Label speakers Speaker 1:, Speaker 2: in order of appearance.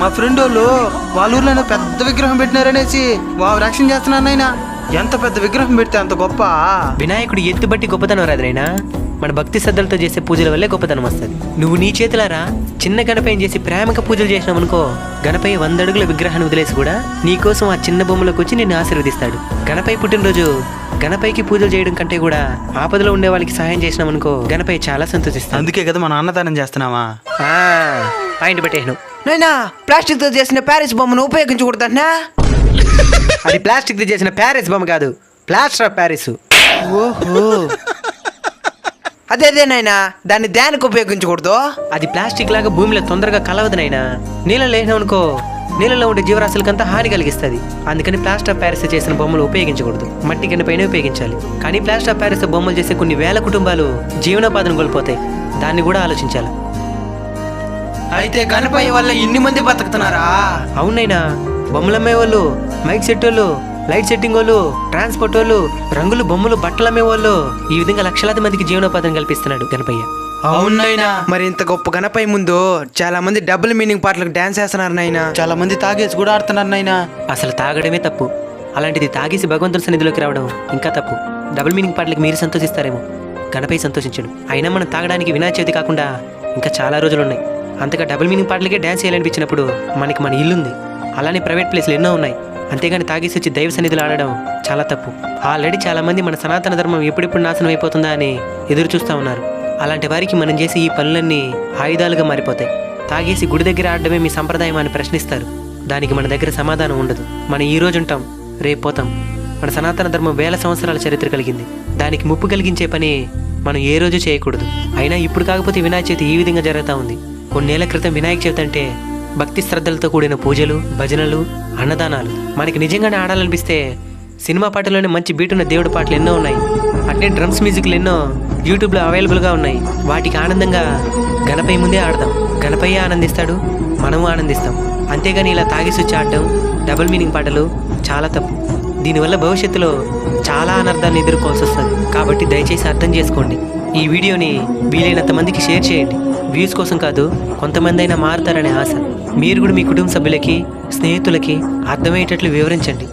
Speaker 1: మా ఫ్రెండ్ వాళ్ళు వాళ్ళ ఊర్లో పెద్ద విగ్రహం పెట్టినారనేసి వావ్ రక్షణ చేస్తున్నాను ఎంత పెద్ద విగ్రహం పెడితే అంత గొప్ప?
Speaker 2: వినాయకుడు ఎత్తుబట్టి గొప్పతనం రాదురైనా మన భక్తి శ్రద్ధలతో చేసే పూజల వల్లే గొప్పతనం వస్తుంది. నువ్వు నీ చేతులారా చిన్న గణపయ్యని చేసి ప్రేమగా పూజలు చేసినావు అనుకో గణపయ్య వంద అడుగుల విగ్రహాన్ని వదిలేసి కూడా నీకోసం ఆ చిన్న బొమ్మలోకి వచ్చి నిన్ను ఆశీర్వదిస్తాడు. గణపయ్య పుట్టినరోజు గణపయ్యకి పూజలు చేయడం కంటే కూడా ఆపదలో ఉండే వాళ్ళకి సహాయం చేసినాం అనుకో గణపయ్య చాలా సంతోషిస్తాడు
Speaker 1: అందుకే కదా మన అన్నదానం చేస్తున్నావా?
Speaker 2: ఆ, పాయింట్ పెట్టేను
Speaker 3: నైనా ప్లాస్టిక్తో చేసిన ప్యారిస్ బొమ్మను ఉపయోగించకూడదన్నా
Speaker 2: అది ప్లాస్టిక్ చేసిన ప్యారిస్ బొమ్మ కాదు ప్లాస్టర్ ఆఫ్ ప్యారిస్.
Speaker 3: ఓహో. అదే అదే నాయనా దాన్ని దేనికి ఉపయోగించకూడదు?
Speaker 2: అది ప్లాస్టిక్ లాగా భూమిలో తొందరగా కలవదు నైనా. నీళ్ళలో లేననుకో నీళ్ళలో ఉండే జీవరాశులకంతా హాని కలిగిస్తుంది. అందుకని ప్లాస్టర్ ఆఫ్ ప్యారిస్ చేసిన బొమ్మలు ఉపయోగించకూడదు. మట్టి గనిపైన ఉపయోగించాలి. కానీ ప్లాస్టర్ ఆఫ్ ప్యారిస్ బొమ్మలు చేసే కొన్ని వేల కుటుంబాలు జీవనోపాధిని కోల్పోతాయి. దాన్ని కూడా ఆలోచించాలి.
Speaker 3: అయితే గణపయ్య వల్ల ఇన్ని మంది బతుకుతున్నారా?
Speaker 2: అవునైనా బొమ్మలు అమ్మే వాళ్ళు మైక్ సెట్ వాళ్ళు లైట్ సెట్టింగ్ వాళ్ళు ట్రాన్స్పోర్ట్ వాళ్ళు రంగులు బొమ్మలు బట్టలు అమ్మే వాళ్ళు ఈ విధంగా లక్షలాది మందికి జీవనోపాధిని కల్పిస్తున్నాడు గణపయ్య.
Speaker 3: అవునైనా. మరి ఇంత గొప్ప గణపయ్య ముందు చాలా మంది డబుల్ మీనింగ్ పాటలకు డాన్స్ చేస్తున్నారు నాయనా.
Speaker 1: చాలా మంది తాగేసి కూడా ఆడుతున్నారు నాయనా.
Speaker 2: అసలు తాగడమే తప్పు. అలాంటిది తాగేసి భగవంతుని సన్నిధిలోకి రావడం ఇంకా తప్పు. డబుల్ మీనింగ్ పాటలకు మీరు సంతోషిస్తారేమో. గణపై సంతోషించడు. అయినా మనం తాగడానికి వినాయక చవితి కాకుండా ఇంకా చాలా రోజులు ఉన్నాయి అంతగా డబుల్ మీనింగ్ పాటలకే డ్యాన్స్ చేయాలనిపించినప్పుడు మనకి మన ఇల్లుంది. అలానే ప్రైవేట్ ప్లేస్లు ఎన్నో ఉన్నాయి. అంతేగాని తాగేసి వచ్చి దైవ సన్నిధిలో ఆడడం చాలా తప్పు. ఆల్రెడీ చాలా మంది మన సనాతన ధర్మం ఎప్పుడెప్పుడు నాశనం అయిపోతుందా అని ఎదురు చూస్తూ ఉన్నారు. అలాంటి వారికి మనం చేసే ఈ పనులన్నీ ఆయుధాలుగా మారిపోతాయి. తాగేసి గుడి దగ్గర ఆడడమే మీ సంప్రదాయం అని ప్రశ్నిస్తారు. దానికి మన దగ్గర సమాధానం ఉండదు. మనం ఈ రోజు ఉంటాం రేపు పోతాం. మన సనాతన ధర్మం వేల సంవత్సరాల చరిత్ర కలిగింది. దానికి ముప్పు కలిగించే పని మనం ఏ రోజు చేయకూడదు. అయినా ఇప్పుడు కాకపోతే వినాయక చవితి ఈ విధంగా జరుగుతూ ఉంది. కొన్నేళ్ళ క్రితం వినాయక చవితి అంటే భక్తి శ్రద్ధలతో కూడిన పూజలు భజనలు అన్నదానాలు. మనకి నిజంగానే ఆడాలనిపిస్తే సినిమా పాటలోనే మంచి బీటున్న దేవుడి పాటలు ఎన్నో ఉన్నాయి. అట్లే డ్రమ్స్ మ్యూజిక్లు ఎన్నో యూట్యూబ్లో అవైలబుల్గా ఉన్నాయి. వాటికి ఆనందంగా గణపయ్య ముందే ఆడదాం. గణపయ్య ఆనందిస్తాడు మనము ఆనందిస్తాం. అంతేగాని ఇలా తాగేసి వచ్చి ఆడడం డబుల్ మీనింగ్ పాటలు చాలా తప్పు. దీనివల్ల భవిష్యత్తులో చాలా అనర్థాన్ని ఎదుర్కోవాల్సి వస్తుంది. కాబట్టి దయచేసి అర్థం చేసుకోండి. ఈ వీడియోని వీలైనంత మందికి షేర్ చేయండి. వ్యూస్ కోసం కాదు కొంతమంది అయినా మారుతారనే ఆశ. మీరు కూడా మీ కుటుంబ సభ్యులకి స్నేహితులకి అర్థమయ్యేటట్లు వివరించండి.